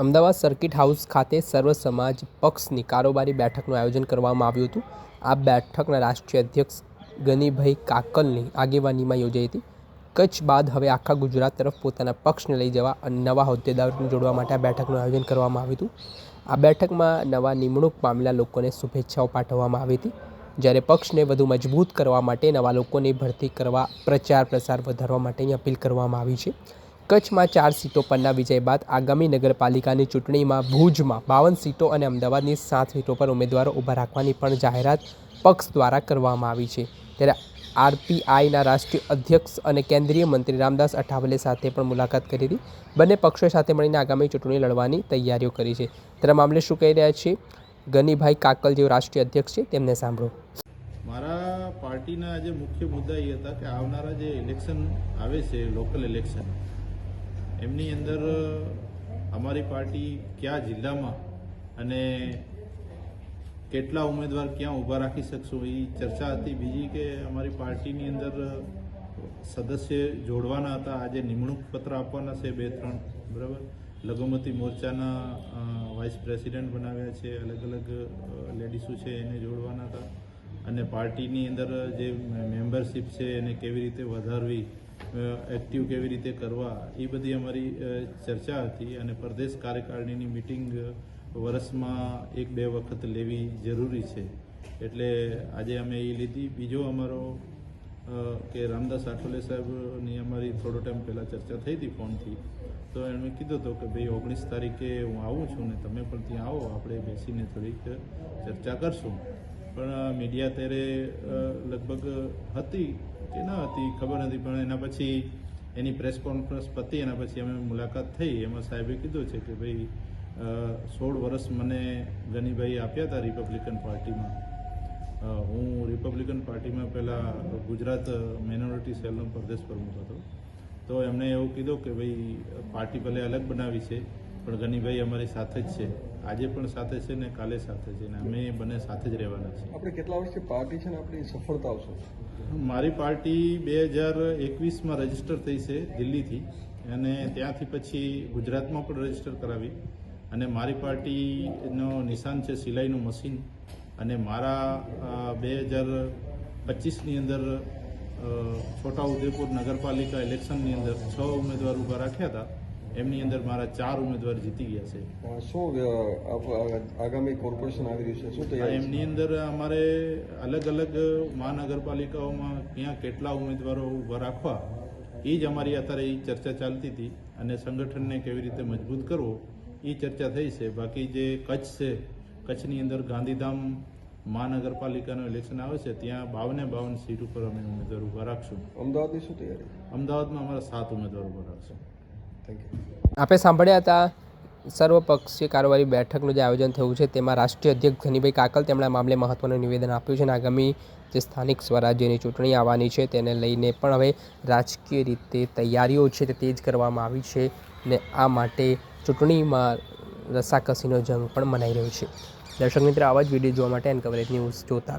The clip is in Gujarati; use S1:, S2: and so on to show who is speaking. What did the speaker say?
S1: અમદાવાદ સર્કિટ હાઉસ ખાતે સર્વ સમાજ પક્ષની કારોબારી બેઠકનું આયોજન કરવામાં આવ્યું હતું. આ બેઠકના રાષ્ટ્રીય અધ્યક્ષ ગનીભાઈ કાકલની આગેવાનીમાં યોજાઈ હતી. કચ્છ બાદ હવે આખા ગુજરાત તરફ પોતાના પક્ષને લઈ જવા અને નવા હોદ્દેદારોને જોડવા માટે આ બેઠકનું આયોજન કરવામાં આવ્યું હતું. આ બેઠકમાં નવા નિમણૂક પામેલા લોકોને શુભેચ્છાઓ પાઠવવામાં આવી હતી. જ્યારે પક્ષને વધુ મજબૂત કરવા માટે નવા લોકોની ભરતી કરવા પ્રચાર પ્રસાર વધારવા માટેની અપીલ કરવામાં આવી છે. કચ્છમાં ચાર સીટો પરના વિજય બાદ આગામી નગરપાલિકાની ચૂંટણીમાં ભુજમાં બાવન સીટો અને અમદાવાદની સાત સીટો પર ઉમેદવારો ઊભા રાખવાની પણ જાહેરાત પક્ષ દ્વારા કરવામાં આવી છે. ત્યારે આરપીઆઈના રાષ્ટ્રીય અધ્યક્ષ અને કેન્દ્રીય મંત્રી રામદાસ અઠાવલે સાથે પણ મુલાકાત કરી હતી. બંને પક્ષો સાથે મળીને આગામી ચૂંટણી લડવાની તૈયારીઓ કરી છે. ત્યારે મામલે શું કહી રહ્યા છે? ગનીભાઈ કાકલ જેઓ રાષ્ટ્રીય અધ્યક્ષ છે, તેમને સાંભળો.
S2: મારા પાર્ટીના જે મુખ્ય મુદ્દા એ હતા કે આવનારા જે ઇલેક્શન આવે છે, લોકલ ઇલેક્શન એમની અંદર અમારી પાર્ટી કયા જિલ્લામાં અને કેટલા ઉમેદવાર ક્યાં ઊભા રાખી શકશું એ ચર્ચા હતી. બીજી કે અમારી પાર્ટીની અંદર સદસ્ય જોડવાના હતા. આજે નિમણૂક પત્ર આપવાના છે બે, ત્રણ, બરાબર? લઘુમતી મોરચાના વાઇસ પ્રેસિડેન્ટ બનાવ્યા છે. અલગ અલગ લેડીસો છે એને જોડવાના હતા. અને પાર્ટીની અંદર જે મેમ્બરશિપ છે એને કેવી રીતે વધારવી એક્ટિવ કેવી રીતે કરવા, એ બધી અમારી ચર્ચા હતી અને પ્રદેશ કાર્યકારિણીની મિટિંગ વર્ષમાં એક બે વખત લેવી જરૂરી છે. એટલે આજે અમે એ લીધી. બીજો અમારો કે રામદાસ આઠોલે સાહેબની અમારી થોડો ટાઈમ પહેલાં ચર્ચા થઈ હતી ફોનથી. તો એમણે કીધું હતું કે ભાઈ ઓગણીસ તારીખે હું આવું છું ને તમે પણ ત્યાં આવો, આપણે બેસીને થોડીક ચર્ચા કરશું. પણ મીડિયા ત્યારે લગભગ હતી કે ન હતી, ખબર નથી, પણ એના પછી એની પ્રેસ કોન્ફરન્સ પતી, એના પછી અમે મુલાકાત થઈ. એમાં સાહેબે કીધું છે કે ભાઈ સોળ વર્ષ મને ગનીભાઈ આપ્યા હતા રિપબ્લિકન પાર્ટીમાં હું રિપબ્લિકન પાર્ટીમાં પહેલાં ગુજરાત માઇનોરિટી સેલનો પ્રદેશ પ્રમુખ હતો. તો એમણે એવું કીધું કે ભાઈ, પાર્ટી ભલે અલગ બનાવી છે પણ ગનીભાઈ અમારી સાથે જ છે. આજે પણ સાથે છે ને કાલે સાથે છે ને અમે બંને સાથે જ રહેવાના છે
S3: આપણે કેટલા વર્ષથી પાર્ટી છે ને આપણી સફળતા છે
S2: મારી પાર્ટી બે હજાર એકવીસમાં રજિસ્ટર થઈ છે દિલ્હીથી અને ત્યાંથી પછી ગુજરાતમાં પણ રજિસ્ટર કરાવી. અને મારી પાર્ટીનો નિશાન છે સિલાઈનું મશીન. અને મારા બે હજાર પચીસની અંદર છોટાઉદેપુર નગરપાલિકા ઇલેક્શનની અંદર છ ઉમેદવાર ઊભા રાખ્યા હતા. એમની અંદર મારા ચાર ઉમેદવાર જીતી ગયા છે.
S3: શું આગામી કોર્પોરેશન આવી રહ્યું છે? શું
S2: એમની અંદર અમારે અલગ અલગ મહાનગરપાલિકાઓમાં ક્યાં કેટલા ઉમેદવારો ઊભા રાખવા એ જ અમારી અત્યારે એ ચર્ચા ચાલતી હતી અને સંગઠનને કેવી રીતે મજબૂત કરવો એ ચર્ચા થઈ છે. બાકી જે કચ્છ છે કચ્છની અંદર ગાંધીધામ મહાનગરપાલિકાનું ઇલેક્શન આવે છે ત્યાં બાવને બાવન સીટ ઉપર અમે ઉમેદવાર ઊભા રાખશું.
S3: અમદાવાદની શું તૈયારી?
S2: અમદાવાદમાં અમારા સાત ઉમેદવાર ઊભા રાખશું.
S1: આપણે સાંભળ્યા હતા સર્વપક્ષીય કારોબારી બેઠકનું જે આયોજન થયું છે, તેમાં રાષ્ટ્રીય અધ્યક્ષ ઘનીભાઈ કાકલ તેમણે આ મામલે મહત્વનું નિવેદન આપ્યું છે અને આગામી જે સ્થાનિક સ્વરાજ્યની ચૂંટણી આવવાની છે, તેને લઈને પણ હવે રાજકીય રીતે તૈયારીઓ છે તે તેજ કરવામાં આવી છે ને આ માટે ચૂંટણીમાં રસાકસીનો જંગ પણ મનાઈ રહ્યો છે. દર્શક મિત્ર, આવા જ વીડિયો જોવા માટે એન કવરેજ ન્યૂઝ જોતા રહો.